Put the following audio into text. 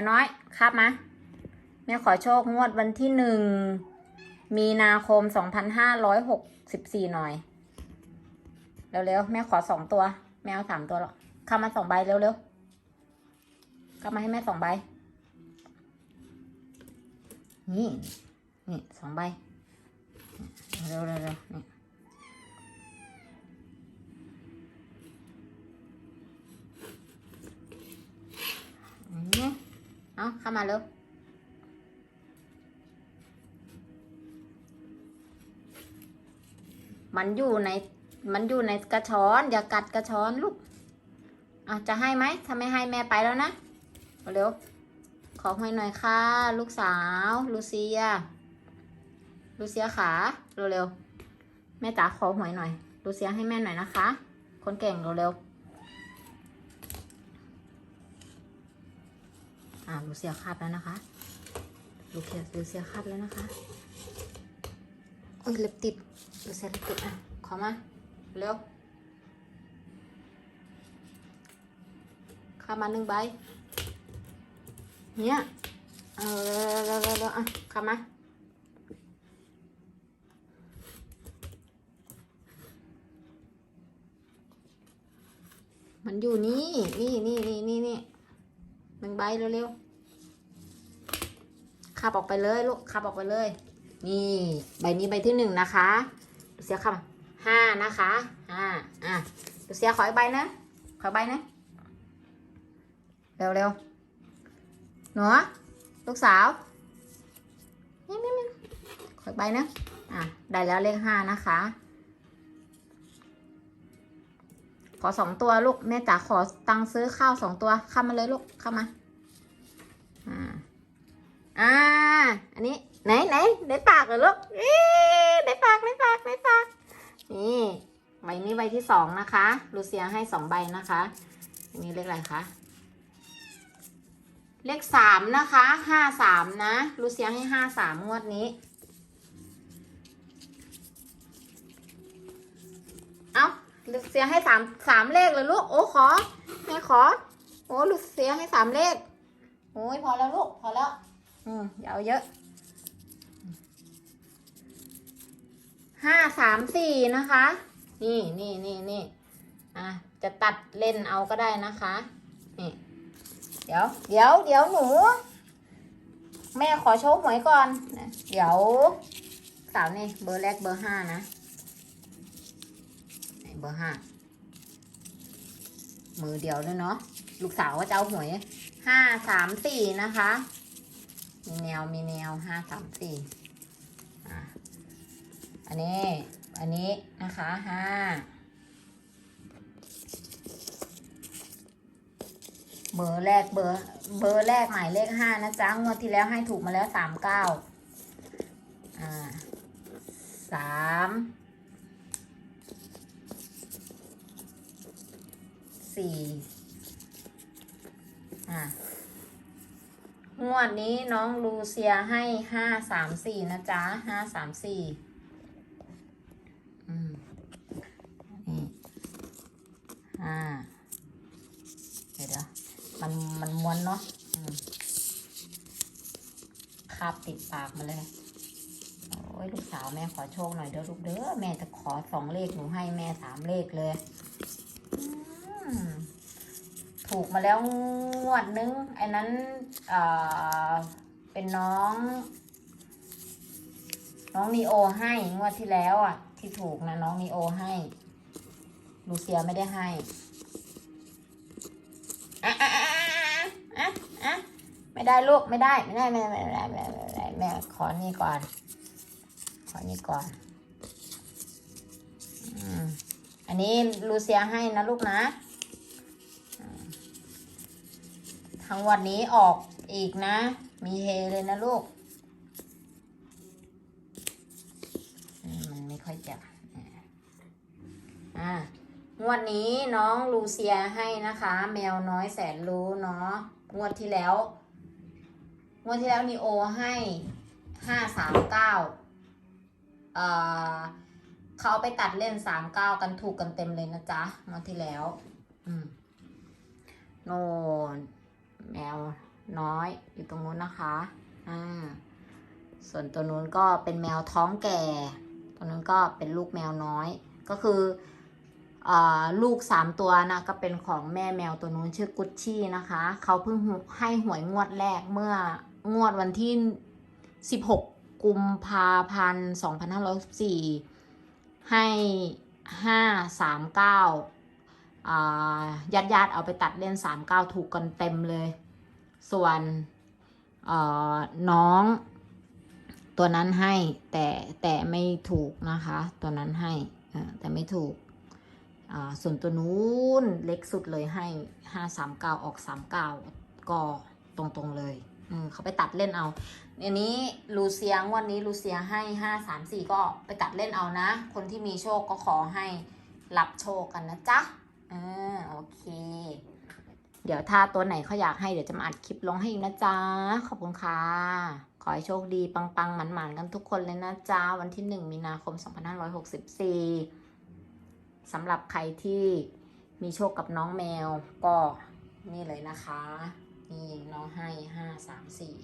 วน้อยครับมาแม่ขอโชคงวดวันที่หนึ่งมีนาคมสองพันห้าร้อยหกสิบสี่หน่อย เร็วๆ แม่ขอสองตัว แม่เอาสามตัวหรอกเข้ามาสองใบเร็วๆเข้ามาให้แม่สองใบ นี่ นี่สองใบ เร็วๆๆนี่ อืม เอาเข้ามาเร็วมันอยู่ใน มันอยู่ในกระชอน อย่ากัดกระชอนลูกอะจะให้ไหมถ้าไม่ให้แม่ไปแล้วนะ เร็ว ขอหวยหน่อยค่ะ ลูกสาว ลูเซีย ลูเซียขาเร็วๆ แม่จ๋าขอหวยหน่อย ลูเซียให้แม่หน่อยนะคะ คนเก่งเร็วๆ อ่าลูเซียคาบแล้วนะคะ ลูเซียลูเซียคาบแล้วนะคะโอ้ยเล็บติดลูเซียเล็บติดอะ ขอมา เร็วข้ามาหนึ่งใบ เนี่ย เออเร็วเร็วเร็วอะข้ามามันอยู่นี่ นี่นี่นี่นี่นี่ หนึ่งใบเร็วๆขับออกไปเลยลูกขับออกไปเลย นี่ใบนี้ใบที่หนึ่งนะคะลูเสียขับห้านะคะห้าอะลูเสียขออีกใบนะ ขออีกใบนะเร็วเร็วๆหนูลูกสาวนี่นี่นี่ขออีกใบนะ อะ ได้แล้วเลขห้านะคะ ขอสองตัวลูกแม่จ๋าขอตังซื้อข้าวสองตัวเข้ามาเลยลูกเข้ามา อ่า อ่า อันนี้ไหนไหนไหนปากเหรอลูกเอ๊ะไหนปากไหนปากไหนปาก นี่ใบนี้ใบที่สองนะคะ ลูเซียให้สองใบนะคะอันนี้เลขอะไรคะเลขสามนะคะห้าสามนะลูเซียให้ห้าสามงวดนี้ เอาลู เซียให้สามสามเลขเลยลูก โอ้ขอแม่ขอ โอ้ลูเซียให้สามเลข โอ้ยพอแล้วลูก พอแล้ว อืมอย่าเอาเยอะห้าสามสี่นะคะ นี่นี่นี่นี่อะจะตัดเล่นเอาก็ได้นะคะ นี่ เดี๋ยว เดี๋ยว เดี๋ยวหนู แม่ขอโชว์หวยก่อน เดี๋ยวสาวนี่เบอร์แรกเบอร์ห้านะ เบอร์ห้ามือเดียวด้วยเนาะลูกสาวก็จะเอาหวยห้าสามสี่นะคะ มีแนวมีแนวห้าสามสี่อันนี้อันนี้นะคะห้าเบอร์แรกเบอร์เบอร์แรกหมายเลขห้านะจ๊ะงวดที่แล้วให้ถูกมาแล้วสามเก้าอ่าสาม สี่อะงวดนี้น้องลูเซียให้ห้าสามสี่นะจ๊ะห้าสามสี่อืมนี่ห้าเดี๋ยวมันมันม้วนเนาะคาบติดปากมาเลย โอ้ยลูกสาวแม่ขอโชคหน่อยเด้อลูกเด้อแม่จะขอสองเลขหนูให้แม่สามเลขเลย ถูกมาแล้วงวดนึงไอ้นั้นเอ่อเป็นน้อง น้องนีโอให้งวดที่แล้วอะ ที่ถูกนะน้องนีโอให้ลูเซียไม่ได้ให้อะอะอะอะอะอะไม่ได้ลูกไม่ได้ไม่ได้ไม่ได้ไม่ได้ไม่ได้ไม่ได้แม่ขอนี่ก่อน ขอนี่ก่อนอืมอันนี้ลูเซียให้นะลูกนะ ทั้งวันนี้ออกอีกนะ มีเฮเลยนะลูก มันไม่ค่อยจะอ่างวดนี้น้องลูเซียให้นะคะ แมวน้อยแสนรู้เนาะงวดที่แล้วงวดที่แล้วนีโอให้ห้าสามเก้าเอ่อเขาเอาไปตัดเล่นสามเก้ากันถูกกันเต็มเลยนะจ๊ะงวดที่แล้ว อืมโน่น แมวน้อยอยู่ตรงนู้นนะคะ อ่า ส่วนตัวนู้นก็เป็นแมวท้องแก่ ตัวนู้นก็เป็นลูกแมวน้อย ก็คืออลูกสามตัวนะก็เป็นของแม่แมวตัวนู้นชื่อกุชชี่นะคะ เขาเพิ่งให้หวยงวดแรกเมื่องวดวันที่ 16กุมภาพันธ์2564ให้ 539อ่า ญาติญาติๆเอาไปตัดเล่น39ถูกกันเต็มเลย ส่วนน้อง ตัวนั้นให้แต่แต่ไม่ถูกนะคะ ตัวนั้นให้แต่ไม่ถูกส่วนตัวนู้นเล็กสุดเลยให้539ออก39ก็ตรงๆเลยเขาไปตัดเล่นเอา อันนี้ลูเซียงวันนี้ลูเซียให้ห้าสามสี่ก็ไปตัดเล่นเอานะ คนที่มีโชคก็ขอให้รับโชคกันนะจ๊ะ ออโอเค เดี๋ยวถ้าตัวไหนเขาอยากให้เดี๋ยวจะมาอัดคลิปลงให้อีกนะจ๊ะ ขอบคุณค่ะ ขอให้โชคดีปังๆหมันๆกันทุกคนเลยนะจ๊ะ วันที่1มีนาคม 2564สำหรับใครที่มีโชคกับน้องแมวก็นี่เลยนะคะ นี่น้องให้ห้าสามสี่